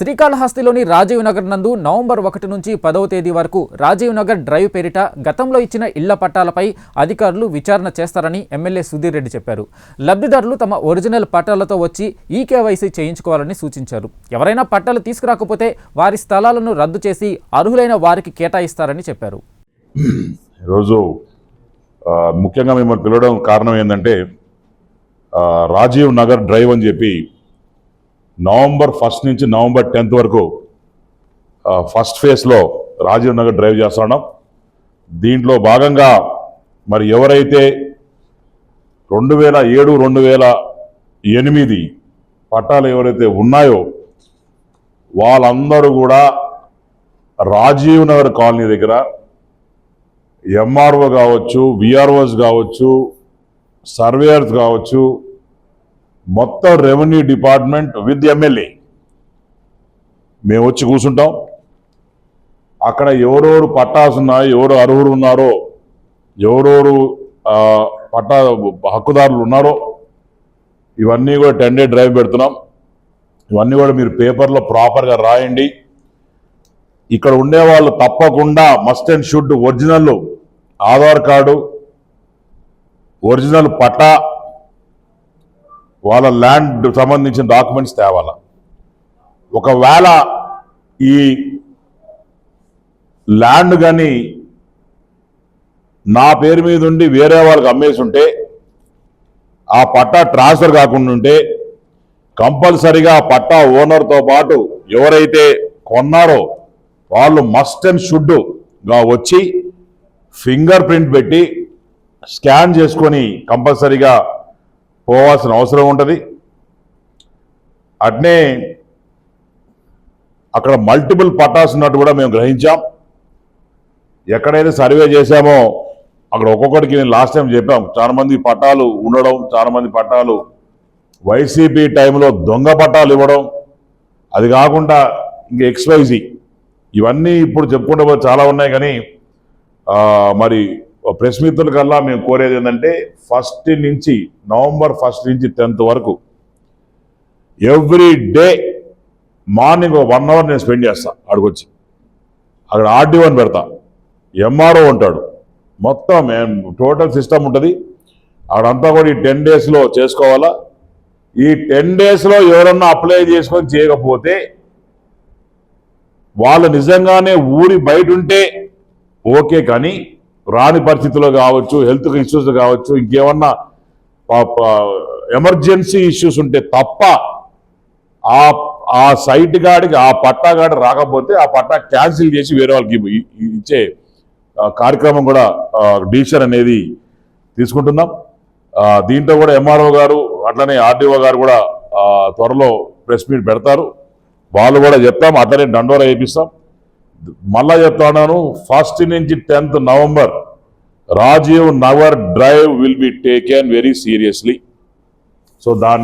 శ్రీకాళహస్తిలోని రాజీవ్ నగర్ నందు నవంబర్ ఒకటి నుంచి పదవ తేదీ వరకు రాజీవ్ నగర్ డ్రైవ్ పేరిట గతంలో ఇచ్చిన ఇళ్ళ పట్టాలపై అధికారులు విచారణ చేస్తారని ఎమ్మెల్యే సుధీర్ రెడ్డి చెప్పారు. లబ్ధిదారులు తమ ఒరిజినల్ పట్టాలతో వచ్చి ఈ కేవైసీ చేయించుకోవాలని సూచించారు. ఎవరైనా పట్టాలు తీసుకురాకపోతే వారి స్థలాలను రద్దు చేసి అర్హులైన వారికి కేటాయిస్తారని చెప్పారు. ఈరోజు ముఖ్యంగా మిమ్మల్ని పిలవడం కారణం ఏంటంటే రాజీవ్ నగర్ డ్రైవ్ అని చెప్పి నవంబర్ ఫస్ట్ నుంచి నవంబర్ టెన్త్ వరకు ఫస్ట్ ఫేజ్లో రాజీవ్ నగర్ డ్రైవ్ చేస్తున్నాం దీంట్లో భాగంగా మరి ఎవరైతే రెండు వేల ఏడు రెండు వేల ఎనిమిది పట్టాలు ఎవరైతే ఉన్నాయో వాళ్ళందరూ కూడా రాజీవ్ నగర్ కాలనీ దగ్గర ఎంఆర్ఓ కావచ్చు విఆర్ఓస్ కావచ్చు సర్వేయర్స్ కావచ్చు మొత్తం రెవెన్యూ డిపార్ట్మెంట్ విత్ ఎమ్మెల్యే. మేము వచ్చి కూర్చుంటాం. అక్కడ ఎవరెవరు పట్టాస్ ఉన్నాయో ఎవరు అర్హులు ఉన్నారో ఎవరెవరు పట్టా హక్కుదారులు ఉన్నారో ఇవన్నీ కూడా టెన్ డే డ్రైవ్ పెడుతున్నాం. ఇవన్నీ కూడా మీరు పేపర్లో ప్రాపర్గా రాయండి. ఇక్కడ ఉండే వాళ్ళు తప్పకుండా must and should original Aadhaar card original పట్టా వాళ్ళ ల్యాండ్ సంబంధించిన డాక్యుమెంట్స్ తేవాల? ఒకవేళ ఈ ల్యాండ్ కానీ నా పేరు మీద ఉండి వేరే వాళ్ళకి అమ్మేసి ఉంటే ఆ పట్టా ట్రాన్స్ఫర్ కాకుండా ఉంటే కంపల్సరిగా ఆ పట్టా ఓనర్తో పాటు ఎవరైతే కొన్నారో వాళ్ళు మస్ట్ అండ్ షుడ్గా వచ్చి ఫింగర్ ప్రింట్ పెట్టి స్కాన్ చేసుకొని కంపల్సరీగా పోవాల్సిన అవసరం ఉంటుంది. అట్నే అక్కడ మల్టిపుల్ పట్టాస్ ఉన్నట్టు కూడా మేము గ్రహించాం. ఎక్కడైతే సర్వే చేశామో అక్కడ ఒక్కొక్కడికి నేను లాస్ట్ టైం చెప్పాం. చాలా మంది పట్టాలు ఉండడం చాలా మంది పట్టాలు వైసీపీ టైంలో దొంగ పట్టాలు ఇవ్వడం. అది కాకుండా ఇంకా ఎక్స్వైజీ ఇవన్నీ ఇప్పుడు చెప్పుకుంటే చాలా ఉన్నాయి కానీ మరి ప్రెస్ మిత్రుల కల్లా మేము కోరేది ఏంటంటే ఫస్ట్ నుంచి నవంబర్ ఫస్ట్ నుంచి టెన్త్ వరకు ఎవ్రీ డే మార్నింగ్ ఒక వన్ అవర్ నేను స్పెండ్ చేస్తాను అక్కడికి అక్కడ ఆర్డీఓని పెడతా. ఎంఆర్ఓ ఉంటాడు. మొత్తం టోటల్ సిస్టమ్ ఉంటుంది. అక్కడంతా కూడా ఈ టెన్ డేస్లో చేసుకోవాలా? ఈ టెన్ డేస్లో ఎవరన్నా అప్లై చేసుకొని చేయకపోతే వాళ్ళు నిజంగానే ఊరి బయట ఉంటే ఓకే కానీ రాని పరిస్థితుల్లో కావచ్చు హెల్త్ ఇష్యూస్ కావచ్చు ఇంకేమన్నా ఎమర్జెన్సీ ఇష్యూస్ ఉంటే తప్ప ఆ ఆ సైట్ గాడికి ఆ పట్టా గాడి రాకపోతే ఆ పట్టా క్యాన్సిల్ చేసి వేరే వాళ్ళకి ఇచ్చే కార్యక్రమం కూడా డిసిషన్ అనేది తీసుకుంటున్నాం. దీంట్లో కూడా ఎంఆర్ఓ గారు అట్లనే ఆర్డీఓ గారు కూడా త్వరలో ప్రెస్ మీట్ పెడతారు. వాళ్ళు కూడా చెప్తాం అట్లనే దండోరా వేపిస్తాం మళ్ళా చెప్తాను ఫస్ట్ నుంచి tenth November Rajiv Nagar drive will be taken very seriously so దాన్ని